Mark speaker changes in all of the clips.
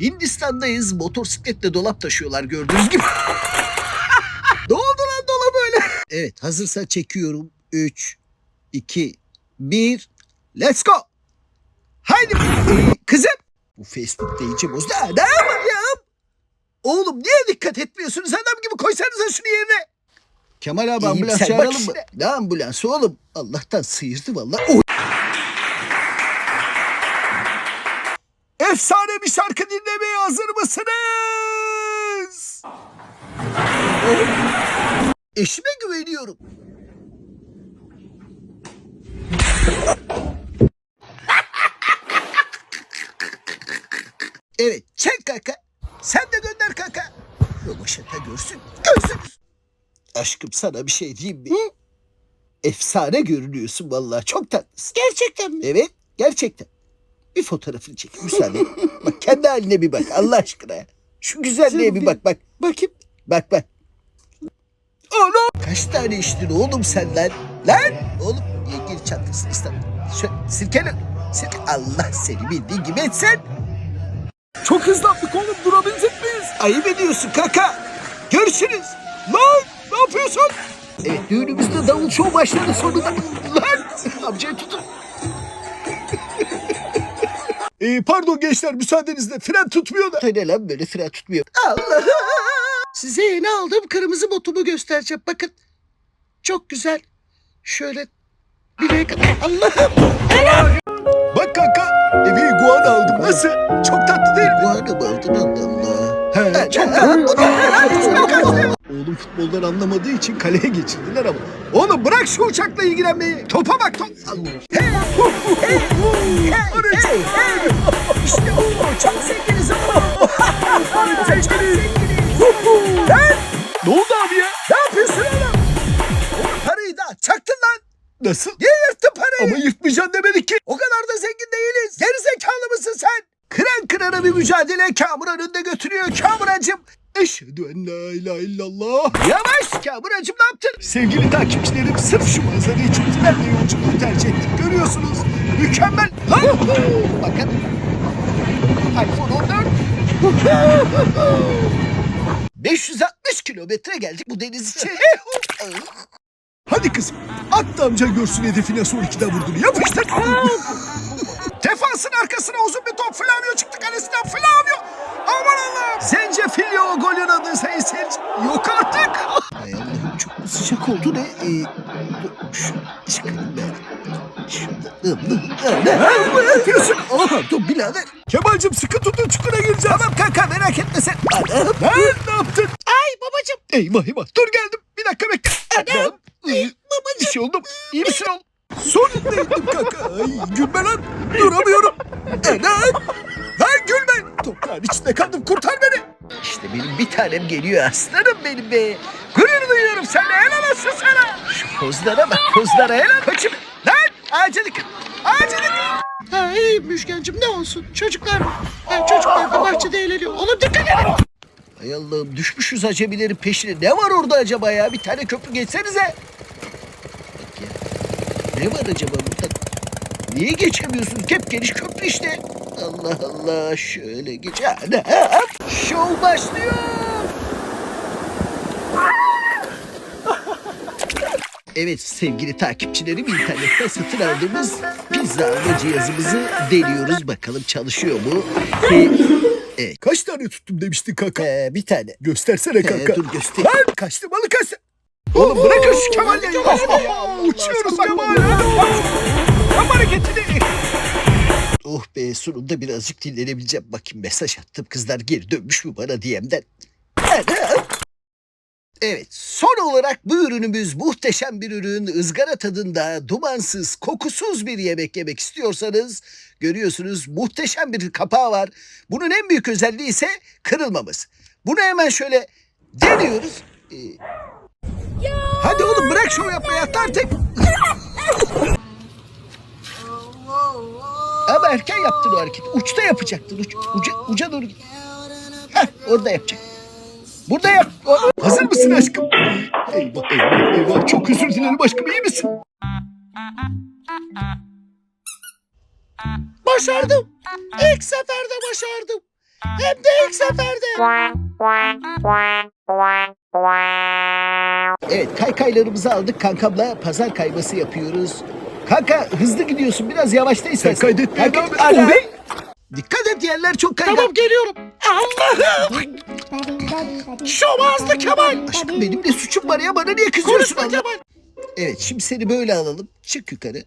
Speaker 1: Hindistan'dayız. Motosikletle dolap taşıyorlar gördüğünüz gibi. ne oldu lan dolap böyle? Evet hazırsa çekiyorum. 3, 2, 1. Let's go. Haydi ee, kızım. Bu Facebook'ta iyice bozdu. Ha, Ne? Oğlum niye dikkat etmiyorsunuz? Adam gibi koysanıza şunu yerine. Kemal abi ambulans çağıralım mı? Ne ambulansı oğlum? Allah'tan sıyırdı vallahi. Oy. Efsane bir şarkı dinlemeye hazır mısınız? Eşime güveniyorum. Evet çek kaka. Sen de gönder kaka. Röbaşata görsün. Görsün. Aşkım sana bir şey diyeyim mi? Efsane görünüyorsun vallahi. Çok tatlısın.
Speaker 2: Gerçekten mi?
Speaker 1: Evet gerçekten. Bir fotoğrafını çek müsaade. bak kendi haline bir bak Allah aşkına. ya. Şu güzelliğe bir bak bak.
Speaker 2: Bakayım.
Speaker 1: Bak bak. Oğlum. Kaç tane içtin oğlum sen lan? Lan. Oğlum yengeli çantasını ıslat. Şöyle sirkele. Sirke. Allah seni bildiğin gibi etsen.
Speaker 2: Çok hızlandık oğlum durabilecek miyiz?
Speaker 1: Ayıp ediyorsun kaka. Görüşürüz. Lan ne yapıyorsun? Evet düğünümüzde davul şov başladı sonunda. Lan amcayı tutun.
Speaker 2: Ee, pardon gençler müsaadenizle fren tutmuyor da.
Speaker 1: Ne lan böyle fren tutmuyor. Allah. Size yeni aldığım kırmızı botumu göstereceğim. Bakın. Çok güzel. Şöyle bileğe kadar. Allah'ım.
Speaker 2: Bak kanka eve iguana aldım nasıl? Çok tatlı değil mi?
Speaker 1: Bu arada aldın Allah Allah.
Speaker 2: He, çok tatlı. Oğlum futboldan anlamadığı için kaleye geçirdiler ama. Oğlum bırak şu uçakla ilgilenmeyi. Topa bak top. Hu, hu, hu. Çok zenginiz. Arı zenginiz. Lan. Ne oldu abi ya? Ne yapıyorsun oğlum? Oğlum parayı da çaktın lan. Nasıl? Niye yırttın parayı? Ama yırtmayacaksın demedik ki. O kadar da zengin değiliz. Geri zekalı mısın sen? Kıran kırana bir mücadele Kamuran önde götürüyor. Kamurancım Eşhedü en la ilahe illallah. Yavaş Kamurancım ne yaptın? Sevgili takipçilerim sırf şu manzara için trenle yolculuğu tercih ettik. Görüyorsunuz. Mükemmel. Bakın. iPhone 14. 560 kilometre geldik bu deniz için. Hadi kızım. At da amcan görsün hedefine son ikiden vurduğunu. Yapıştır. Defansın arkasına uzun bir top Flavio çıktı kalesinden Flavio. Aman Allah'ım. Zencefilio golün adı sayın seyirci. Yok artık.
Speaker 1: Ay Allah'ım çok sıcak oldu ne? Ee, dur, şu çıkayım ben. Allah.
Speaker 2: Ne yapıyorsun?
Speaker 1: Aha dur birader.
Speaker 2: Kemal'cim sıkı tutun çukura gireceğim.
Speaker 1: Tamam kanka merak etme sen.
Speaker 2: Lan ne yaptın?
Speaker 1: Ay babacım.
Speaker 2: Eyvah eyvah. Dur geldim. Bir dakika bekle.
Speaker 1: Anam.
Speaker 2: Ee, Bir şey oldu. İyi misin oğlum? Sonunda indim kanka. Ay gülme lan. Duramıyorum.
Speaker 1: Anam.
Speaker 2: Lan gülme. Toprağın içinde kaldım. Kurtar beni.
Speaker 1: İşte benim bir tanem geliyor aslanım benim be. Gurur duyuyorum seninle helal olsun sana. Şu pozlara bak pozlara helal. Kaçım. Ağaca dikkat. Ağaca dikkat.
Speaker 3: Ha iyi Müşkencim ne olsun çocuklar ha, çocuklar da bahçede eğleniyor. Oğlum dikkat edin.
Speaker 1: Ay Allah'ım düşmüşüz acemilerin peşine. Ne var orada acaba ya? Bir tane köprü geçsenize. Bak ya. Ne var acaba burada? Niye geçemiyorsunuz? Hep geniş köprü işte. Allah Allah. Şöyle geç. Şov başlıyor. Evet sevgili takipçilerim internette satın aldığımız pizza alma cihazımızı deniyoruz. Bakalım çalışıyor mu? Ee,
Speaker 2: Kaç tane tuttum demiştin kanka.
Speaker 1: ee, bir tane.
Speaker 2: Göstersene kanka.
Speaker 1: Ee, dur göstereyim.
Speaker 2: Lan kaçtı balık kaçtı. Oğlum bırakın şu Kemal'le Uçuyoruz Kemal. Tam hareketini.
Speaker 1: Oh be sonunda birazcık dinlenebileceğim. Bakayım mesaj attım kızlar geri dönmüş mü bana DM'den. Anam. Evet son olarak bu ürünümüz muhteşem bir ürün. ızgara tadında dumansız kokusuz bir yemek yemek istiyorsanız görüyorsunuz muhteşem bir kapağı var. Bunun en büyük özelliği ise kırılmaması. Bunu hemen şöyle deniyoruz. Ee, hadi oğlum bırak şov yapmayı at artık. Ama erken yaptın o hareketi. Uçta yapacaktın. Uç, uca, uca doğru git. Heh, orada yapacak. Burada yap.
Speaker 2: Hazır mısın aşkım? Eyvah eyvah eyvah. Çok özür dilerim aşkım iyi misin?
Speaker 3: Başardım. İlk seferde başardım. Hem de ilk seferde.
Speaker 1: Evet kaykaylarımızı aldık kankamla pazar kayması yapıyoruz. Kanka hızlı gidiyorsun biraz yavaşla istersen.
Speaker 2: kaydetmeye
Speaker 1: Kanka,
Speaker 2: devam et.
Speaker 1: Dikkat et yerler çok kaygan.
Speaker 3: Tamam geliyorum. Allah'ım. Şom ağızlı Kemal.
Speaker 1: Aşkım benim de suçum var ya bana niye kızıyorsun?
Speaker 3: Konuşma Kemal.
Speaker 1: Evet şimdi seni böyle alalım. Çık yukarı.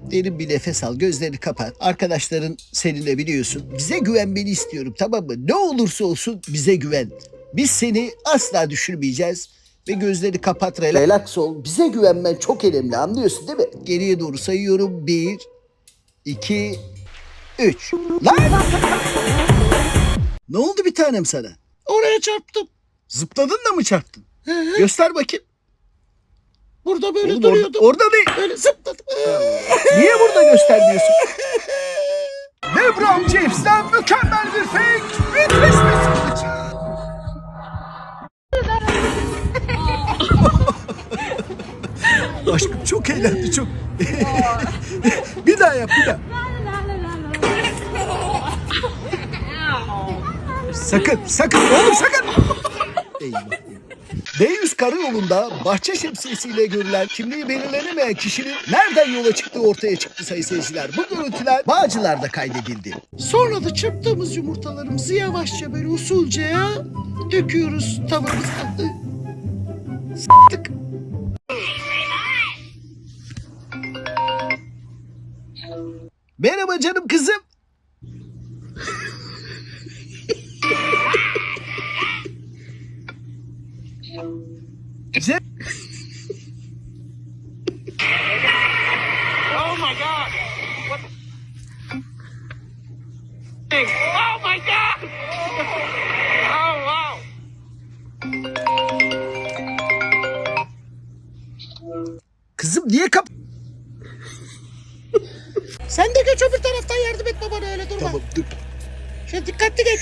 Speaker 1: Derin bir nefes al. Gözlerini kapat. Arkadaşların seninle biliyorsun. Bize güvenmeni istiyorum tamam mı? Ne olursa olsun bize güven. Biz seni asla düşürmeyeceğiz. Ve gözleri kapat relax. Relax ol. Bize güvenmen çok önemli anlıyorsun değil mi? Geriye doğru sayıyorum. Bir, iki, üç. Lan! Ne oldu bir tanem sana?
Speaker 3: Oraya çarptım.
Speaker 2: Zıpladın da mı çarptın?
Speaker 3: Hı hı.
Speaker 1: Göster bakayım.
Speaker 3: Burada böyle
Speaker 2: Oğlum
Speaker 3: duruyordum.
Speaker 2: orada, orada değil.
Speaker 3: Böyle zıpladım.
Speaker 1: Niye burada göstermiyorsun?
Speaker 2: LeBron James'ten mükemmel bir fake. Müthiş bir sıçraç. Aşkım çok eğlendi çok. bir daha yap bir daha. Sakın sakın oğlum sakın.
Speaker 1: Eyvah. D100 karayolunda bahçe şemsiyesiyle görülen kimliği belirlenemeyen kişinin nereden yola çıktığı ortaya çıktı sayın seyirciler. Bu görüntüler Bağcılar'da kaydedildi.
Speaker 3: Sonra da çırptığımız yumurtalarımızı yavaşça böyle usulca ya döküyoruz tavamıza. S**tık.
Speaker 1: Merhaba canım kızım.
Speaker 3: Sen de geç öbür taraftan yardım et babana öyle durma.
Speaker 1: Tamam dur.
Speaker 3: Şöyle dikkatli geç.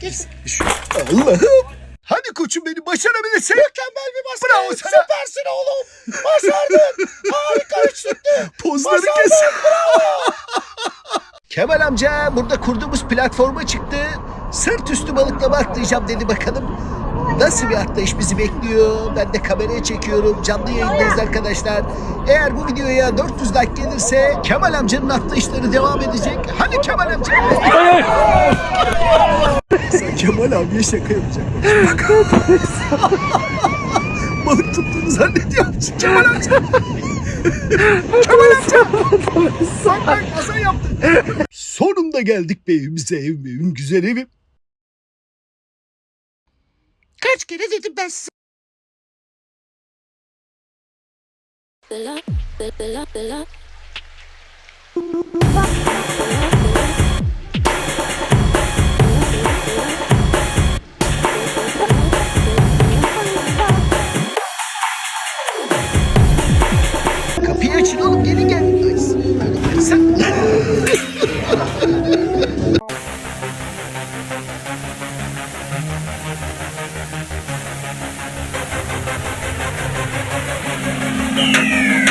Speaker 3: Geç.
Speaker 1: Şu... Allah'ım. Hadi koçum beni başarabilirsin.
Speaker 3: Mükemmel bir basket.
Speaker 1: Bravo sana.
Speaker 3: Süpersin oğlum. Başardın. Harika üçlüktü.
Speaker 2: Pozları kes.
Speaker 1: Kemal amca burada kurduğumuz platforma çıktı. Sırt üstü balıklama atlayacağım dedi bakalım. Nasıl bir atlayış bizi bekliyor? Ben de kameraya çekiyorum. Canlı yayındayız arkadaşlar. Eğer bu videoya 400 like gelirse Kemal amcanın atlayışları devam edecek. Hadi Kemal amca.
Speaker 2: Sen Kemal abiye şaka yapacak. Bak. Balık tuttuğunu zannediyor. Kemal amca. Kemal amca. Bak bak Hasan yaptı. Sonunda geldik be evimize evim evim güzel evim.
Speaker 3: Kaç kere dedim ben size.
Speaker 4: Bella, Bella.
Speaker 1: Kapıyı Música